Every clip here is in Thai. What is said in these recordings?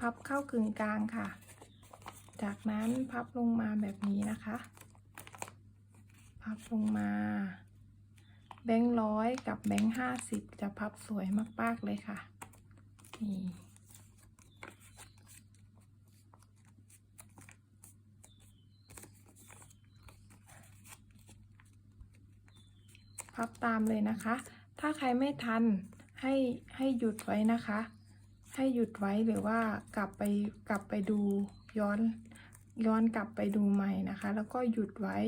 พับเข้ากึ่งกลางค่ะ จากนั้นพับลงมาแบบนี้นะคะ พับลงมา แบงค์ร้อยกับแบงค์ห้าสิบจะพับสวยมาก ๆ เลยค่ะ นี่พับตามเลยนะคะ ถ้าใครไม่ทันให้ให้หยุดไว้นะคะ ให้หยุดไว้หรือว่ากลับไปกลับไปดูย้อนย้อนกลับไปดูใหม่นะคะ แล้วก็หยุดไว้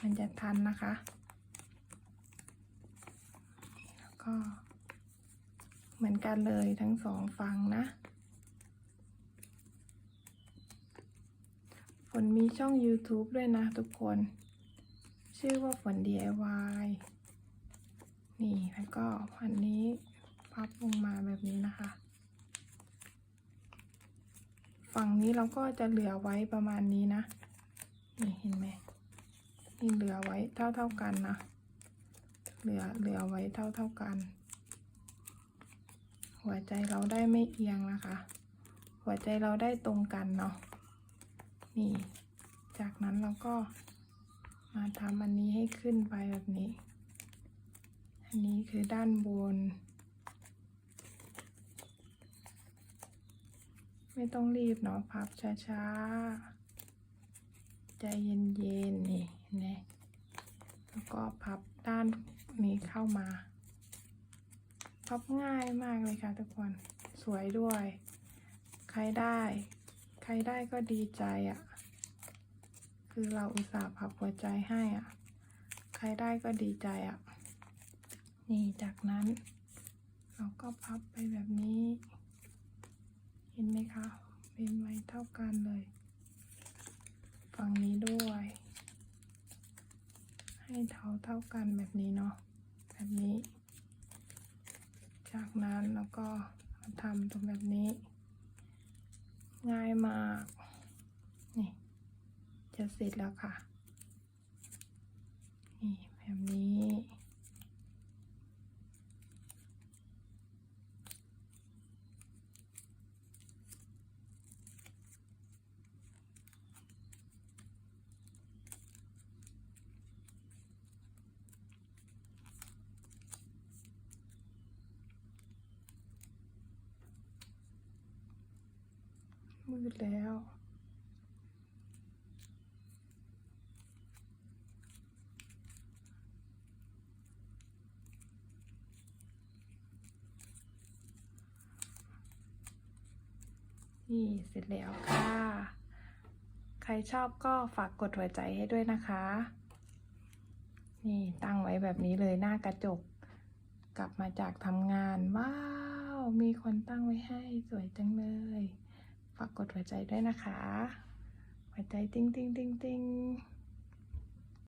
มันจะทันนะคะ แล้วก็เหมือนกันเลยทั้งสองฝั่งนะฝนมีช่อง YouTube ด้วยนะทุกคน ชื่อว่าฝน DIY นี่ แล้วก็อันนี้พับลงมาแบบนี้นะคะ ฝั่งนี้เราก็จะเหลือไว้ประมาณนี้นะ นี่เห็นไหมนี่เหลือไว้เท่าเท่ากันนะ เหลือเหลือไว้เท่าเท่ากัน หัวใจเราได้ไม่เอียงนะคะ หัวใจเราได้ตรงกันเนาะ นี่ จากนั้นเราก็มาทำอันนี้ให้ขึ้นไปแบบนี้ อันนี้คือด้านบน ไม่ต้องรีบเนาะพับช้าๆ ใจเย็นๆ นี่นะแล้วก็พับด้านนี้เข้ามา พับง่ายมากเลยค่ะทุกคน สวยด้วย ใครได้ ใครได้ก็ดีใจอะ่ะ คือเราอุตส่าห์พับหัวใจให้อะ่ะ ใครได้ก็ดีใจอะ่ะ นี่จากนั้น เราก็พับไปแบบนี้ เห็นไหมคะเป็นไว้เท่ากันเลย ฝั่งนี้ด้วย ให้เท่าเท่ากันแบบนี้เนาะแบบนี้ จากนั้นแล้วก็มาทำตรงแบบนี้ ง่ายมาก นี่ จะเสร็จแล้วค่ะ นี่แบบนี้ มืดแล้ว นี่เสร็จแล้วค่ะ ใครชอบก็ฝากกดหัวใจให้ด้วยนะคะ นี่ตั้งไว้แบบนี้เลยหน้ากระจก กลับมาจากทำงานว้าว มีคนตั้งไว้ให้สวยจังเลยากกดหัวใจด้วยนะคะ หัวใจติ้งติ้งติ้งติ้ง